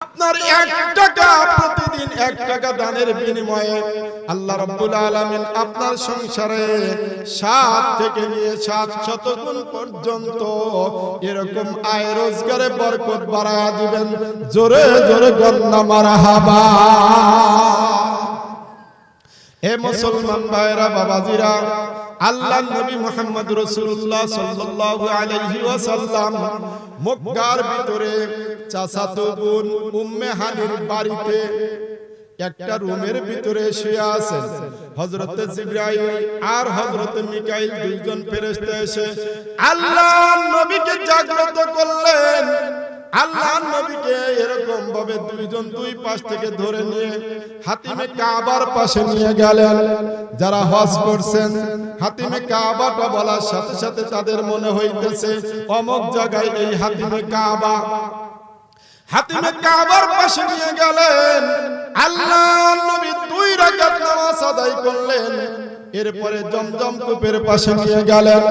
আপনার এক টাকা প্রতিদিন এক টাকা দানের বিনিময়ে আল্লাহ রাব্বুল আলামিন আপনার সংসারে সাত থেকে নিয়ে সাত শত গুণ পর্যন্ত এরকম আয় রোজগারে বরকত বাড়ায়া দিবেন। জোরে জোরে গন্না মারাহাবা এ মুসলমান ভাইরা, বাবাজিরা আল্লাহ নবী মুহাম্মদ রাসূলুল্লাহ সাল্লাল্লাহু আলাইহি ওয়াসাল্লাম মক্কার ভিতরে চাচাতো বোন উম্মে হানির বাড়িতে একটা রুমের ভিতরে শুয়ে আছেন। হযরত জিবরাইল আর হযরত মিকাইল দুইজন ফেরেশতা এসে আল্লাহ নবীকে জাগ্রত করলেন। আল্লাহ নবীকে এরকম ভাবে দুইজন দুই পাশ থেকে ধরে নিয়ে হাতিমে কাবার পাশে নিয়ে গেলেন। যারা হজ করছেন, হাতিমে কাবাটা বলার সাথে সাথে তাদের মনে হইতেছে, অমক জায়গায় এই হাতিমে কাবা। হাতিমে কাবার পাশে নিয়ে গেলেন। আল্লাহ নবী দুই রাকাত নামাজ আদায় করলেন। এরপরে জমজম কূপের পাশে নিয়ে গেলেন।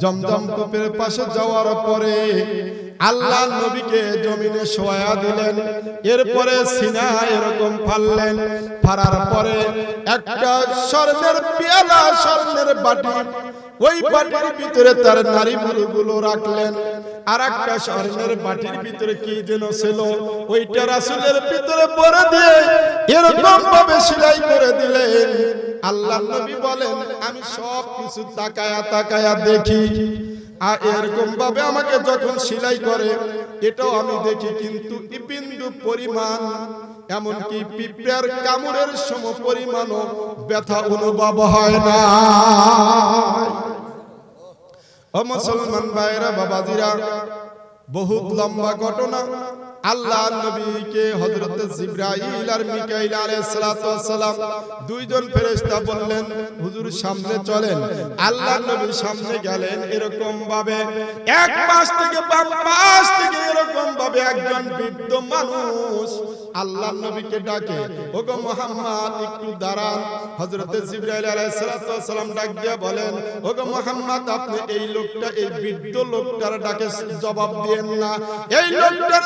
জমজম কূপের পাশে যাওয়ার পরে আল্লাহ নবীকে জমিনে শোয়া দিলেন। এরপরে সিনা এরকম ফাললেন। ফারার পরে একটা স্বর্ণের পেয়ালা স্বর্ণের বাটি, ওই বাটির ভিতরে তার নারী গুলো রাখলেন। আর একটা স্বর্ণের বাটির ভিতরে কি যেন ছিল, ওইটা রাসুলের ভিতরে পরে দিয়ে এরকম ভাবে সেলাই করে দিলেন। আল্লাহ নবী বলেন, আমি সব কিছু তাকায়া তাকায়া দেখি। আর এরকম ভাবে আমাকে যখন সেলাই করে, এটাও আমি দেখি কিন্তু বিন্দু পরিমাণ, এমনকি পিঁপড়ার কামড়ের সম পরিমাণও ব্যথা অনুভব হয় না। ও মুসলমান ভাইরা, বাবাজিরা, বহুত লম্বা ঘটনা। আল্লাহ নবীকে হযরত জিবরাইল আর মিকাইল আলাইহিস সালাতু সালাম দুইজন ফেরেশতা বললেন, হুজুর, সামনে চলেন। আল্লাহ নবী সামনে গেলেন এরকম ভাবে এক পাশ থেকে বাম পাশ ভাবে একজন বৃদ্ধ মানুষ। আল্লাহ নবীকে ডাকে, ওগো মুহাম্মদ, একটু দাঁড়ান। হযরত জিবরাইল আলাইহিস সালাতু সালাম ডাক দিয়া বলেন, ওগো মুহাম্মদ, আপনি এই লোকটা, এই বৃদ্ধ লোকটার ডাকে জবাব দিয়েন না। এই লোকটার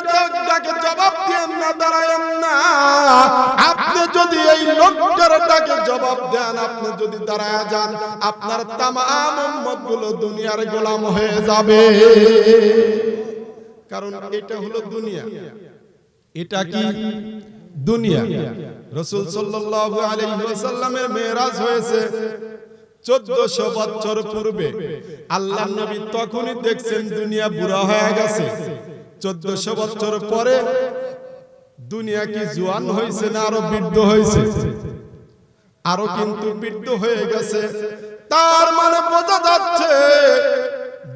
ডাকে জবাব দিয়েন না, দাঁড়ায়েন না। আপনি যদি এই লোকটার ডাকে জবাব দেন, আপনি যদি দাঁড়ায় যান, আপনার তামাম উম্মতগুলো দুনিয়ার গোলাম হয়ে যাবে। কারণ এটা হলো দুনিয়া। এটা কি দুনিয়া? রসুল সাল্লাল্লাহু আলাইহি ওয়াসাল্লামের মেরাজ হয়েছে চোদ্দশো বছর পূর্বে। আল্লাহ নবী তখনই দেখছেন দুনিয়া বুড়া হয়ে গেছে। চোদ্দশো বছর পরে দুনিয়া কি জোয়ান হয়েছে না আরও বৃদ্ধ হয়েছে? আরও কিন্তু বৃদ্ধ হয়ে গেছে। তার মানে বোঝা যাচ্ছে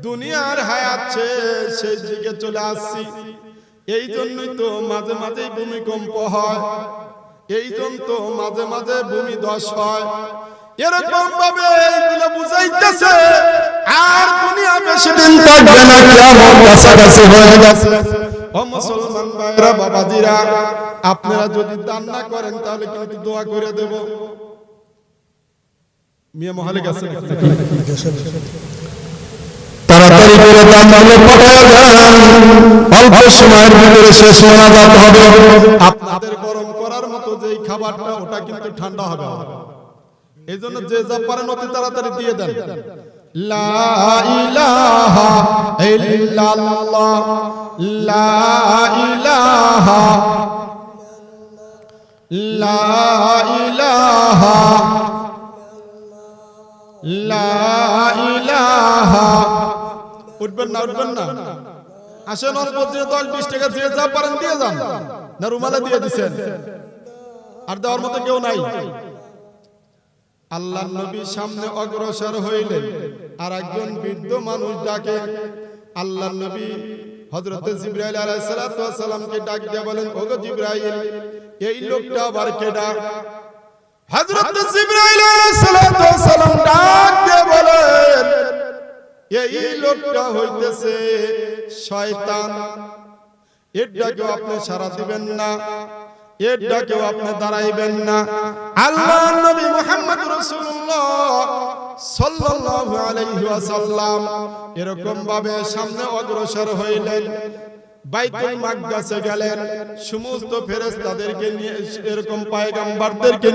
দুনিয়ার হায়াত সেই দিকে চলে আসছি। এই জন্যই তো মাঝে মাঝে ভূমিকম্প হয়। এই জন্য তো মাঝে মাঝে ভূমি ধস হয়। এরকম ভাবে এইগুলো বুঝাইতেছে, আর দুনিয়া বেশি দিন থাকবে না, কিয়ামত কাছাকাছি হয়ে গেছে। ও মুসলমান ভাইরা বাবাজিরা, আপনারা যদি দান না করেন, তাহলে কিন্তু দোয়া করে দেব। মিয়া মহলে গেছে করে দান দিলে পাঠায় যান অল্প সময়ের ভিতরে শেষ মোনাজাত হবে। আপনাদের গরম করার মতো যেই খাবারটা, ওটা কিন্তু ঠান্ডা হবে। এই জন্য যে যা পারেন অতি তাড়াতাড়ি দিয়ে দেন। লা ইলাহা লা ইলাহা লা ইলাহা লা উঠবেন না উঠবেন না। আসেন অল্প দিয়ে দশ, বিশ টাকা দিয়ে যা পারেন দিয়ে যান। না, রুমালে দিয়ে দিছেন। আর দেওয়ার মতো কেউ নাই। আল্লাহ নবী সামনে অগ্রসর হইলেন। আর একজন বৃদ্ধ মানুষ ডাকে আল্লাহ নবী হযরত জিবরাইল আলাইহিস সালাতু ওয়াস সালামকে ডাক দিয়ে বলেন, ওগো জিবরাইল, এই লোকটা আবার কেডা? হযরত জিবরাইল আলাইহিস এই লোকটা হইতেছে শয়তান। এর আপনি সারা দিবেন না। এর আপনি দাঁড়াইবেন না। আল্লাহ নবী মুহাম্মদ রাসূলুল্লাহ সাল্লাল্লাহু আলাইহি ওয়াসাল্লাম এরকম ভাবে সামনে অগ্রসর হইলেন। বাইতুল মাকদাসে গেলেন। সমস্ত ফেরেশতাদেরকে নিয়ে এরকম পায়গাম্বারদেরকে